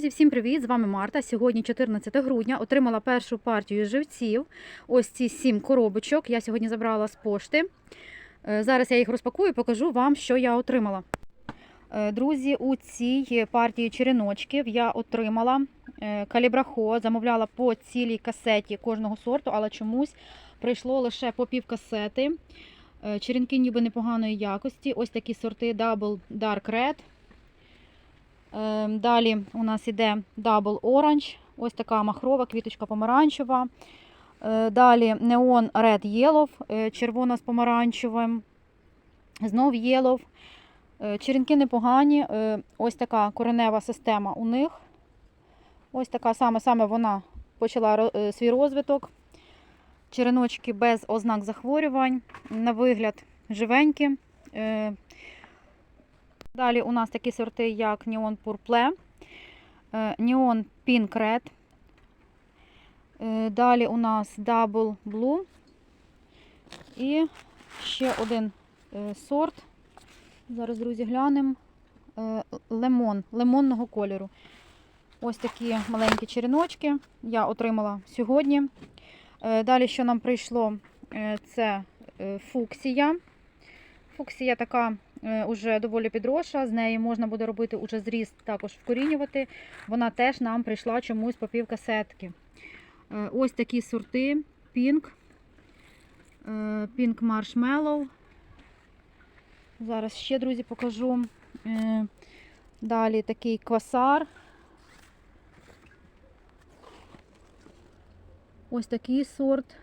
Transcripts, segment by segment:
Друзі, всім привіт! З вами Марта. Сьогодні 14 грудня. Отримала першу партію живців. Ось ці сім коробочок. Я сьогодні забрала з пошти. Е, Зараз я їх розпакую і покажу вам, що я отримала. Е, Друзі, у цій партії череночків я отримала е, калібрахо, замовляла по цілій касеті кожного сорту, але чомусь прийшло лише по пів касети. Черенки ніби непоганої якості. Ось такі сорти Double Dark Red. Ем, Далі у нас іде Double Orange, ось така махрова, квіточка помаранчева. Е, Далі Neon Red Yellow, червона з помаранчевим. Знов Yellow. Е, Черенки непогані. е, Ось така коренева система у них. Ось така саме, саме вона почала свій розвиток. Череночки без ознак захворювань. На вигляд живенькі. Далі у нас такі сорти, як Neon Purple, е, Neon Pink Red. Е, Далі у нас Double Blue. І ще один е, сорт. Зараз, друзі, глянемо. Лемон, лимонного кольору. Ось такі маленькі череночки я отримала сьогодні. Далі, що нам прийшло, це фуксія. Фуксія така уже доволі підросша, з неї можна буде робити уже зріст, також вкорінювати. Вона теж нам прийшла чомусь по пів касетки. Е, Ось такі сорти Pink, е, Pink Marshmallow. Зараз ще, друзі, покажу. Е, Далі такий квасар. Ось такий сорт.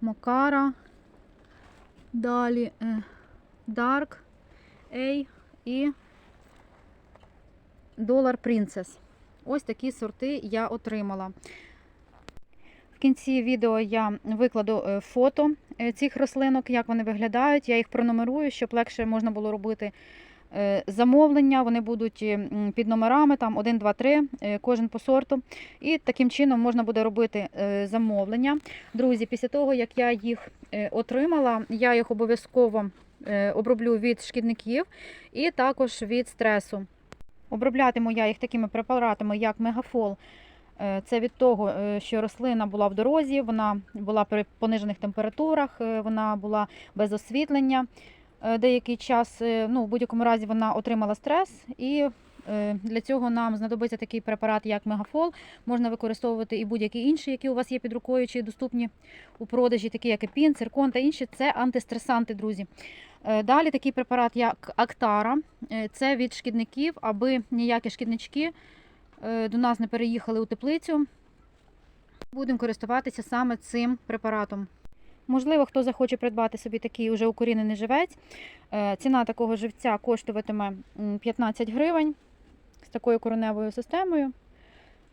Мокара. Далі е, Dark A і Dollar Princess. Ось такі сорти я отримала. В кінці відео я викладу е, фото е, цих рослинок, як вони виглядають. Я їх пронумерую, щоб легше можна було робити замовлення. Вони будуть е, під номерами, там 1, 2, 3, е, кожен по сорту. І таким чином можна буде робити е, замовлення. Друзі, після того, як я їх е, отримала, я їх обов'язково е, оброблю від шкідників і також від стресу. Оброблятиму я їх такими препаратами, як мегафол. Е, Це від того, е, що рослина була в дорозі, вона була при понижених температурах, е, вона була без освітлення е, деякий час. Е, Ну, в будь-якому разі вона отримала стрес, і е, для цього нам знадобиться такий препарат, як мегафол. Можна використовувати і будь-які інші, які у вас є під рукою, чи доступні у продажі, такі як епін, циркон та інші. Це антистресанти, друзі. Е, Далі такий препарат, як Актара. Е, Це від шкідників, аби ніякі шкіднички е, до нас не переїхали у теплицю. Будемо користуватися саме цим препаратом. Можливо, хто захоче придбати собі такий уже укорінений живець. Е, Ціна такого живця коштуватиме 15 гривень з такою кореневою системою.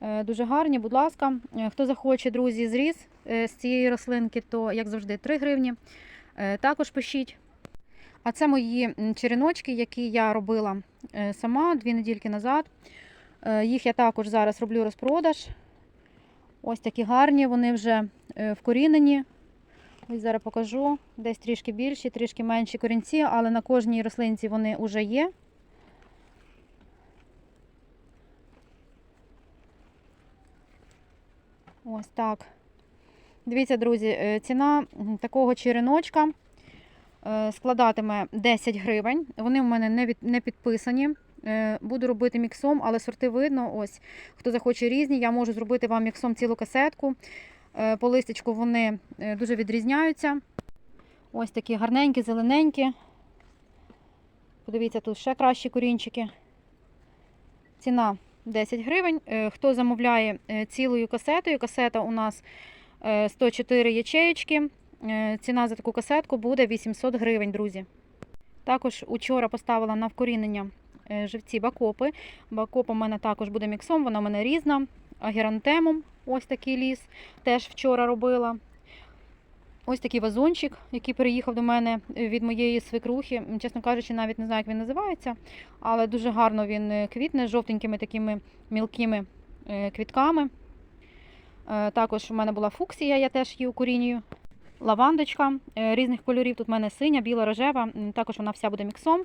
Е, Дуже гарні, будь ласка. Е, Хто захоче, друзі, зріз з цієї рослинки, то, як завжди, 3 гривні. Також пишіть. А це мої череночки, які я робила сама дві недільки назад. Їх я також зараз роблю розпродаж. Ось такі гарні, вони вже вкорінені. Ось зараз покажу. Десь трішки більші, трішки менші корінці, але на кожній рослинці вони вже є. Ось так. Дивіться, друзі, е, ціна такого череночка е, складатиме 10 гривень. Вони в мене не, від, не підписані. Е, Буду робити міксом, але сорти видно. Ось, хто захоче різні, я можу зробити вам міксом цілу касетку. Е, По листячку вони е, дуже відрізняються. Ось такі гарненькі, зелененькі. Подивіться, тут ще кращі корінчики. Ціна 10 гривень. Е, Хто замовляє цілою касетою, касета у нас е, 104 ячеєчки. Ціна за таку касетку буде 800 гривень, друзі. Також учора поставила на вкорінення живці бакопи. Бакоп у мене також буде міксом, вона у мене різна. Агерантемом, ось такий ліс, теж вчора робила. Ось такий вазончик, який переїхав до мене від моєї свекрухи. Чесно кажучи, навіть не знаю, як він називається, але дуже гарно він е, квітне з жовтенькими такими мілкими е, квітками. Е, Також у мене була фуксія, я теж її укорінюю. Лавандочка різних кольорів. Тут в мене синя, біла, рожева. Також вона вся буде міксом.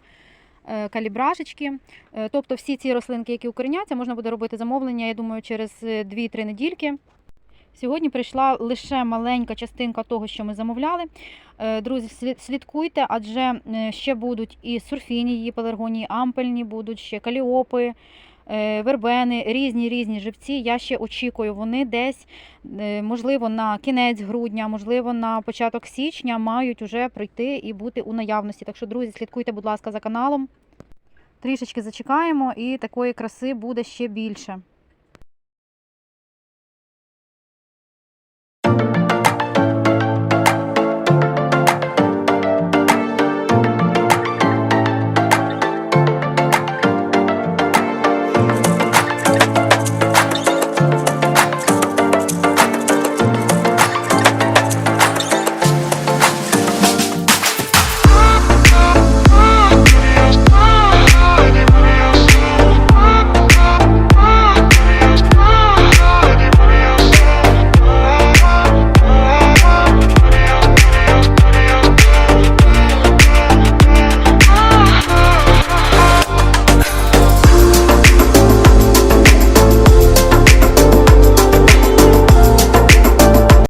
Е, калібражечки. Е, Тобто всі ці рослинки, які укореняться, можна буде робити замовлення, я думаю, через е, 2-3 недільки. Сьогодні прийшла лише маленька частинка того, що ми замовляли. Е, Друзі, слідкуйте, адже е, ще будуть і сурфінії, пеларгонії, ампельні, будуть ще каліопи, е, вербени, різні різні живці. Я ще очікую, вони десь, е, можливо, на кінець грудня, можливо, на початок січня мають уже прийти і бути у наявності. Так що, друзі, слідкуйте, будь ласка, за каналом. Трішечки зачекаємо, і такої краси буде ще більше.